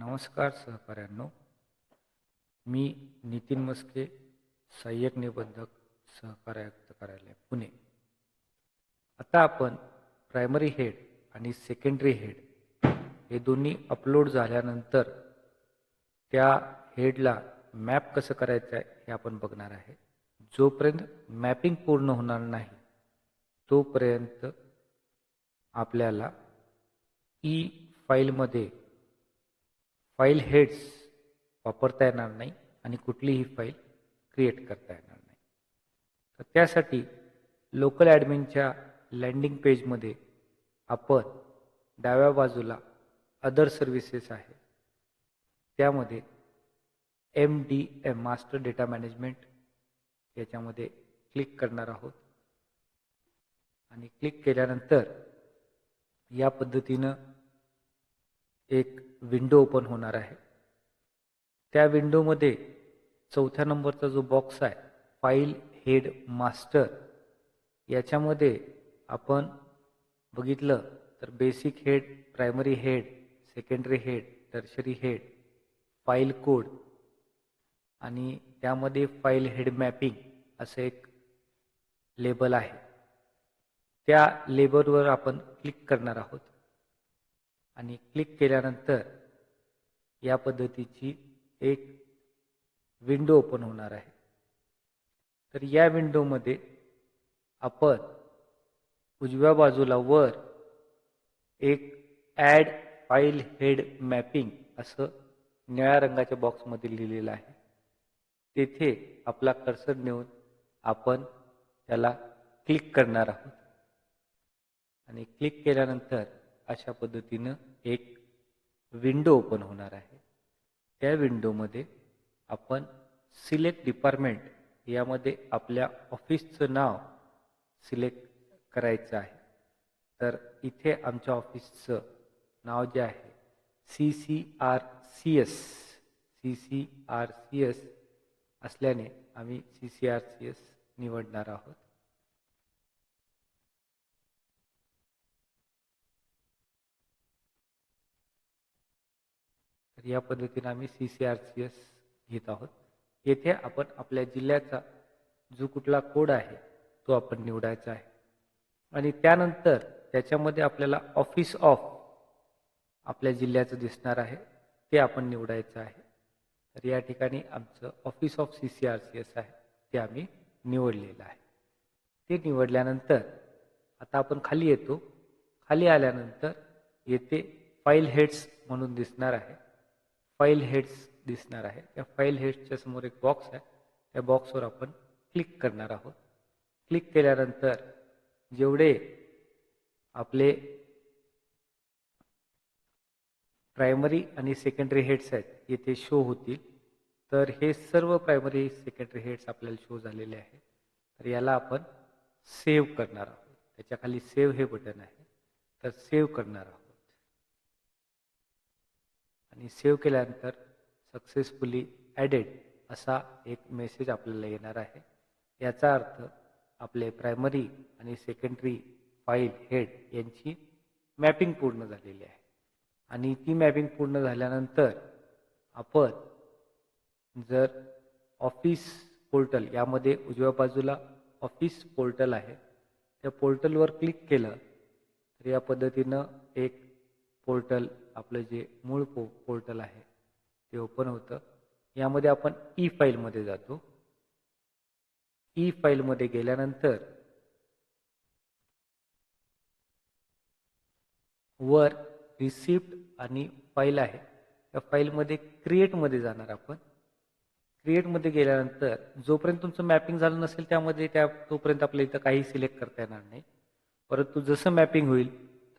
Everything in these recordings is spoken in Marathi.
नमस्कार सहकाऱ्यांनो. मी नितीन मस्के सहाय्यक निबंधक सहकार आयुक्त कार्यालय पुणे. आता आपण प्रायमरी हेड आणि सेकंडरी हेड हे दोन्ही अपलोड झाल्यानंतर त्या हेडला मॅप कसं करायचं आहे हे आपण बघणार आहे. जोपर्यंत मॅपिंग पूर्ण होणार नाही तोपर्यंत आपल्याला ई फाईलमध्ये फाईल हेड्स वापरता येणार नाही आणि कुठलीही फाईल क्रिएट करता येणार नाही. तर त्यासाठी लोकल ॲडमिनच्या लँडिंग पेजमध्ये आपण डाव्या बाजूला अदर सर्व्हिसेस आहे. त्यामध्ये M D M master data management याच्यामध्ये क्लिक करणार आहोत. आणि क्लिक केल्यानंतर या पद्धतीनं एक विंडो ओपन होणार आहे. त्या विंडोमध्ये चौथ्या नंबरचा जो बॉक्स आहे फाईल हेड मास्टर याच्यामध्ये आपण बघितलं तर basic head primary head secondary head tertiary head file code आणि त्यामध्ये फाईल हेड मॅपिंग असं एक लेबल आहे. त्या लेबलवर आपण क्लिक करणार आहोत. आणि क्लिक केल्यानंतर या पद्धतीची एक विंडो ओपन होणार आहे. तर या विंडोमध्ये आपण उजव्या बाजूला वर एक ॲड फाईल हेड मॅपिंग असं निळ्या रंगाच्या बॉक्समध्ये लिहिलेलं आहे. तेथे आपला कर्सर नेऊन आपण त्याला क्लिक करणार आहोत. आणि क्लिक केल्यानंतर अशा पद्धतीनं एक विंडो ओपन होणार आहे. त्या विंडोमध्ये आपण सिलेक्ट डिपार्टमेंट यामध्ये आपल्या ऑफिसचं नाव सिलेक्ट करायचं आहे. तर इथे आमच्या ऑफिसचं नाव जे आहे C C R C S C C R C S असल्याने आम्ही C C R C S निवडणार आहोत. तर या पद्धतीने आम्ही C C R C S घेत आहोत. येथे आपण आपल्या जिल्ह्याचा जो कुठला कोड आहे तो आपण निवडायचा आहे. आणि त्यानंतर त्याच्यामध्ये आपल्याला ऑफिस ऑफ आपल्या जिल्ह्याचं दिसणार आहे ते आपण निवडायचं आहे. तर या ठिकाणी आमचं office of C C R C S आहे ते आम्ही निवडलेलं आहे. ते निवडल्यानंतर आता आपण खाली येतो. खाली आल्यानंतर येथे फाईल हेड्स म्हणून दिसणार आहे. फाईल हेड्स दिसणार आहे. त्या फाईल हेड्सच्या समोर एक बॉक्स आहे. त्या बॉक्सवर आपण क्लिक करणार आहोत. क्लिक केल्यानंतर जेवढे आपले प्रायमरी आणि सेकंडरी हेड्स आहेत येथे शो होतील. तर हे सर्व प्रायमरी सेकंडरी हेड्स आपल्याला शो झालेले आहे. तर याला आपण सेव्ह करणार आहोत. त्याच्याखाली सेव्ह हे बटन आहे. तर सेव्ह करणार आहोत. आणि सेव्ह केल्यानंतर सक्सेसफुली ॲडेड असा एक मेसेज आपल्याला येणार आहे. याचा अर्थ आपले प्रायमरी आणि सेकंडरी फाईल हेड यांची मॅपिंग पूर्ण झालेली आहे. आणि ती मॅपिंग पूर्ण झाल्यानंतर आपण जर ऑफिस पोर्टल यामध्ये उजव्या बाजूला ऑफिस पोर्टल आहे त्या पोर्टलवर क्लिक केलं तर या पद्धतीनं एक पोर्टल आपलं जे मूळ पो पोर्टल आहे ते ओपन होतं. यामध्ये आपण ई फाईलमध्ये जातो. ई फाईलमध्ये गेल्यानंतर वर रिसिप्ट आणि फाईल आहे. त्या फाईलमध्ये क्रिएटमध्ये जाणार आपण. क्रिएटमध्ये गेल्यानंतर जोपर्यंत तुमचं मॅपिंग झालं नसेल त्यामध्ये त्या तोपर्यंत आपल्याला इथं काही सिलेक्ट करता येणार नाही. परंतु जसं मॅपिंग होईल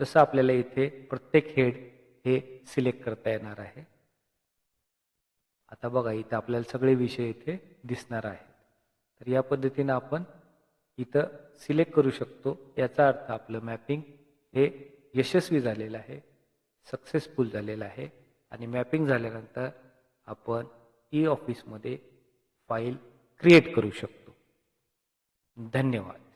तसं आपल्याला इथे प्रत्येक हेड हे सिलेक्ट करता येणार आहे. आता बघा इथं आपल्याला सगळे विषय इथे दिसणार आहेत. तर या पद्धतीनं आपण इथं सिलेक्ट करू शकतो. याचा अर्थ आपलं मॅपिंग हे यशस्वी झालेलं आहे सक्सेसफुल झालेलं आहे. आणि मॅपिंग झाल्यानंतर आपण ई ऑफिसमध्ये फाईल क्रिएट करू शकतो. धन्यवाद.